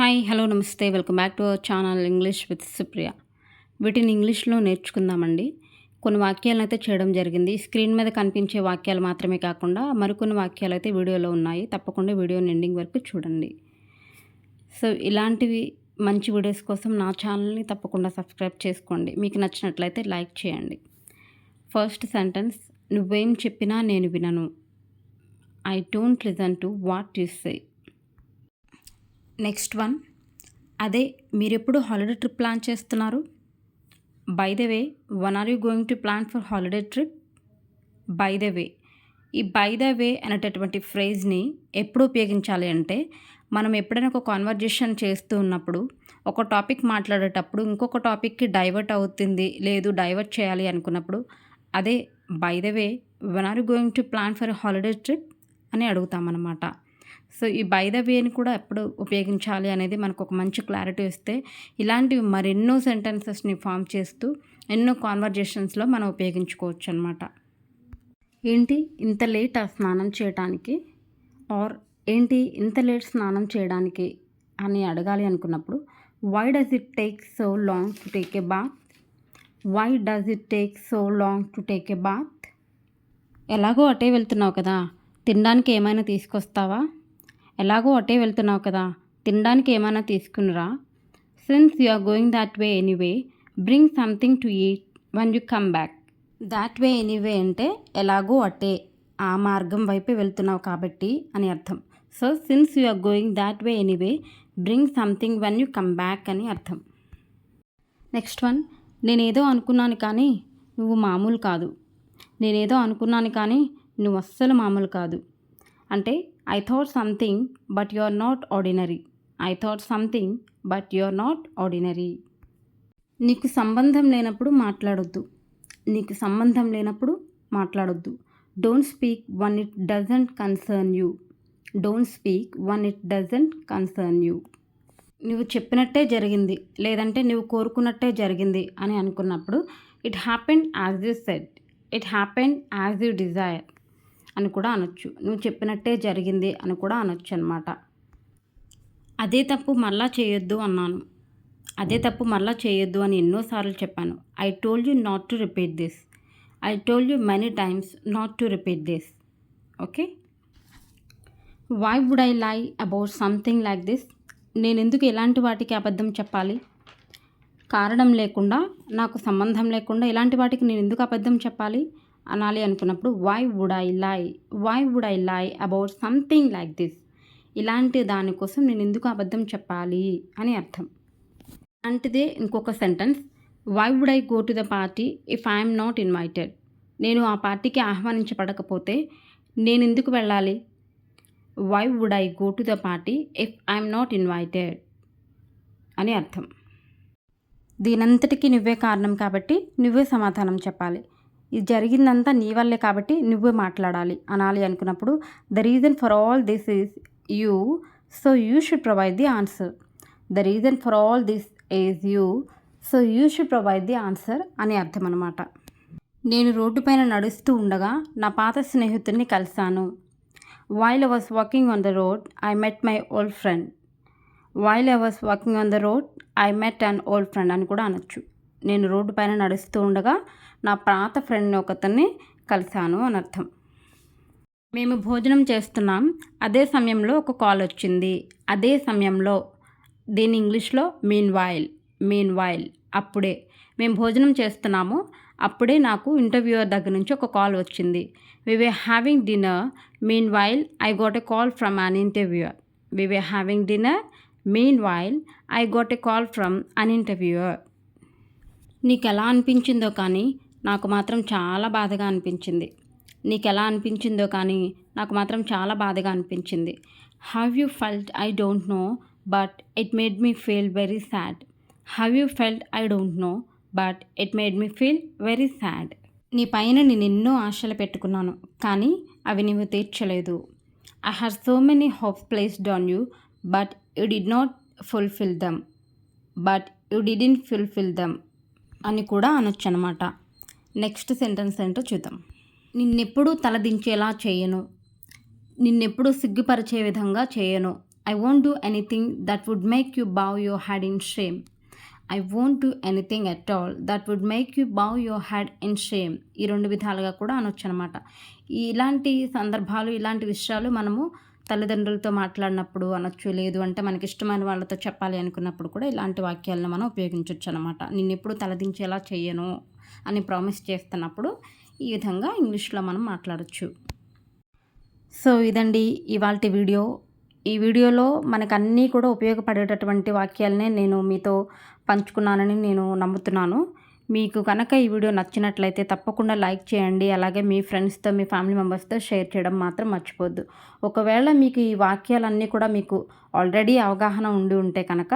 Hi hello నమస్తే. Welcome back to our channel English with Supriya వీటిని ఇంగ్లీష్లో నేర్చుకుందామండి. కొన్ని వాక్యాలను అయితే చేయడం జరిగింది. స్క్రీన్ మీద కనిపించే వాక్యాలు మాత్రమే కాకుండా మరికొన్ని వాక్యాలు అయితే వీడియోలో ఉన్నాయి. తప్పకుండా వీడియో ఎండింగ్ వరకు చూడండి. సో ఇలాంటివి మంచి వీడియోస్ కోసం నా ఛానల్ని తప్పకుండా సబ్స్క్రైబ్ చేసుకోండి. మీకు నచ్చినట్లయితే లైక్ చేయండి. ఫస్ట్ సెంటెన్స్ నువ్వేం చెప్పినా నేను వినను. I don't listen to what you say next one. అదే మీరు ఎప్పుడు హాలిడే ట్రిప్ ప్లాన్ చేస్తున్నారు? By the way when are you going to plan for holiday trip? By the way. ఈ బై ద వే అనేటటువంటి ఫ్రేజ్ని ఎప్పుడు ఉపయోగించాలి అంటే మనం ఎప్పుడైనా ఒక కాన్వర్జేషన్ చేస్తూ ఉన్నప్పుడు ఒక టాపిక్ మాట్లాడేటప్పుడు ఇంకొక టాపిక్కి డైవర్ట్ అవుతుంది లేదు డైవర్ట్ చేయాలి అనుకున్నప్పుడు అదే by the way when are you going to plan for holiday trip అని అడుగుతామన్నమాట. సో ఈ బై ద వేని కూడా ఎప్పుడు ఉపయోగించాలి అనేది మనకు ఒక మంచి క్లారిటీ వస్తే ఇలాంటివి మరెన్నో సెంటెన్సెస్ని ఫామ్ చేస్తూ ఎన్నో కాన్వర్జేషన్స్లో మనం ఉపయోగించుకోవచ్చు అనమాట ఏంటి ఇంత లేట్ ఆ స్నానం చేయడానికి ఆర్ ఏంటి ఇంత లేట్ స్నానం చేయడానికి అని అడగాలి అనుకున్నప్పుడు why does it take so long to take a bath why does it take so long to take a bath ఎలాగో అటే వెళ్తున్నావు కదా తినడానికి ఏమైనా తీసుకొస్తావా? ఎలాగో అటే వెళ్తున్నావు కదా తినడానికి ఏమైనా తీసుకునిరా. Since you are going that way anyway bring something to eat when you come back that way anyway అంటే ఎలాగో అటే ఆ మార్గం వైపే వెళ్తున్నావు కాబట్టి అని అర్థం. So since you are going that way anyway bring something when you come back అని అర్థం. నెక్స్ట్ వన్ నేనేదో అనుకున్నాను కానీ నువ్వు మామూలు కాదు. నేనేదో అనుకున్నాను కానీ నువ్వు అస్సలు మామూలు కాదు. అంటే I thought something but you are not ordinary I thought something but you are not ordinary నీకు సంబంధం లేనప్పుడు మాట్లాడొద్దు. నీకు సంబంధం లేనప్పుడు మాట్లాడొద్దు. Don't speak when it doesn't concern you don't speak when it doesn't concern you నువ్వు చెప్పినట్టే జరిగింది లేదంటే నువ్వు కోరుకున్నట్టే జరిగింది అని అనుకున్నప్పుడు it happen as you said it happen as you desire అని కూడా అనొచ్చు. నువ్వు చెప్పినట్టే జరిగింది అని కూడా అనొచ్చు అనమాట అదే తప్పు మళ్ళా చేయొద్దు అన్నాను. అదే తప్పు మళ్ళా చేయొద్దు అని ఎన్నోసార్లు చెప్పాను. I told you not to repeat this I told you many times not to repeat this okay why would I lie about something like this నేను ఎందుకు ఎలాంటి వాటికి అబద్ధం చెప్పాలి? కారణం లేకుండా నాకు సంబంధం లేకుండా ఇలాంటి వాటికి నేను ఎందుకు అబద్ధం చెప్పాలి? అనాలి అనుకున్నప్పుడు why would I lie why would I lie about something like this ఇలాంటి దానికోసం నేను ఎందుకు అబద్ధం చెప్పాలి? అని అర్థం. అలాంటిదే ఇంకొక sentence why would I go to the party if I'm not invited నేను ఆ పార్టీకి ఆహ్వానించబడకపోతే నేను ఎందుకు వెళ్ళాలి? Why would I go to the party if I'm not invited అని అర్థం. దీనంతటికీ నువ్వే కారణం కాబట్టి నువ్వే సమాధానం చెప్పాలి. ఇది జరిగిందంతా నీ వల్లే కాబట్టి నువ్వే మాట్లాడాలి అనాలి అనుకున్నప్పుడు the reason for all this is you so you should provide the answer. The reason for all this is you so you should provide the answer అని అర్థం అనమాట నేను రోడ్డు పైన నడుస్తూ ఉండగా నా పాత స్నేహితుడిని కలిశాను. While I was walking on the road I met my old friend while I was walking on the road I met an old friend అని కూడా అనొచ్చు. నేను రోడ్డు పైన నడుస్తూ ఉండగా నా పాత ఫ్రెండ్ని ఒకతన్ని కలిశాను అని అర్థం. మేము భోజనం చేస్తున్నాం. అదే సమయంలో ఒక కాల్ వచ్చింది. అదే సమయంలో దీని ఇంగ్లీష్లో మీన్ వాయిల్ మీన్ వాయిల్ అప్పుడే మేము భోజనం చేస్తున్నాము. అప్పుడే నాకు ఇంటర్వ్యూయర్ దగ్గర నుంచి ఒక కాల్ వచ్చింది. We were having dinner meanwhile I got a call from an interviewer we were having dinner meanwhile I got a call from an interviewer నీకు ఎలా అనిపించిందో కానీ నాకు మాత్రం చాలా బాధగా అనిపించింది. నీకు ఎలా అనిపించిందో కానీ నాకు మాత్రం చాలా బాధగా అనిపించింది. Have you felt I don't know but it made me feel very sad have you felt I don't know but it made me feel very sad నీ పైన నేను ఎన్నో ఆశలు పెట్టుకున్నాను కానీ అవి నీవు తీర్చలేదు. I have so many hopes placed on you but you did not fulfil them but you didn't fulfil them అని కూడా అనొచ్చు అనమాట నెక్స్ట్ సెంటెన్స్ ఏంటో చూద్దాం. నిన్నెప్పుడు తలదించేలా చేయను. నిన్నెప్పుడు సిగ్గుపరిచే విధంగా చేయను. I won't do anything that would make you bow your head in shame. I won't do anything at all that would make you bow your head in shame. ఈ రెండు విధాలుగా కూడా అనొచ్చు అనమాట ఇలాంటి సందర్భాలు ఇలాంటి విషయాలు మనము తల్లిదండ్రులతో మాట్లాడినప్పుడు అనొచ్చు లేదు అంటే మనకి ఇష్టమైన వాళ్ళతో చెప్పాలి అనుకున్నప్పుడు కూడా ఇలాంటి వాక్యాలను మనం ఉపయోగించవచ్చు అనమాట నేను ఎప్పుడు తలదించేలా చేయను అని ప్రామిస్ చేస్తున్నప్పుడు ఈ విధంగా ఇంగ్లీష్లో మనం మాట్లాడచ్చు. సో ఇదండి ఇవాళ వీడియో. ఈ వీడియోలో మనకు అన్నీ కూడా ఉపయోగపడేటటువంటి వాక్యాలనే నేను మీతో పంచుకున్నానని నేను నమ్ముతున్నాను. మీకు కనుక ఈ వీడియో నచ్చినట్లయితే తప్పకుండా లైక్ చేయండి. అలాగే మీ ఫ్రెండ్స్తో మీ ఫ్యామిలీ మెంబర్స్తో షేర్ చేయడం మాత్రం మర్చిపోద్దు ఒకవేళ మీకు ఈ వాక్యాలన్నీ కూడా మీకు ఆల్రెడీ అవగాహన ఉండి ఉంటే కనుక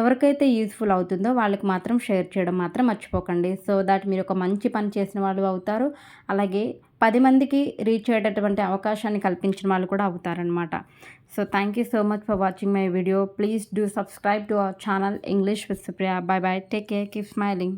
ఎవరికైతే యూజ్ఫుల్ అవుతుందో వాళ్ళకి మాత్రం షేర్ చేయడం మాత్రం మర్చిపోకండి. సో దాట్ మీరు ఒక మంచి పని చేసిన వాళ్ళు అవుతారు. అలాగే పది మందికి రీచ్ అయ్యేటటువంటి అవకాశాన్ని కల్పించిన వాళ్ళు కూడా అవుతారనమాట so thank you so much for watching my video please do subscribe to our channel English with Supriya bye bye take care keep smiling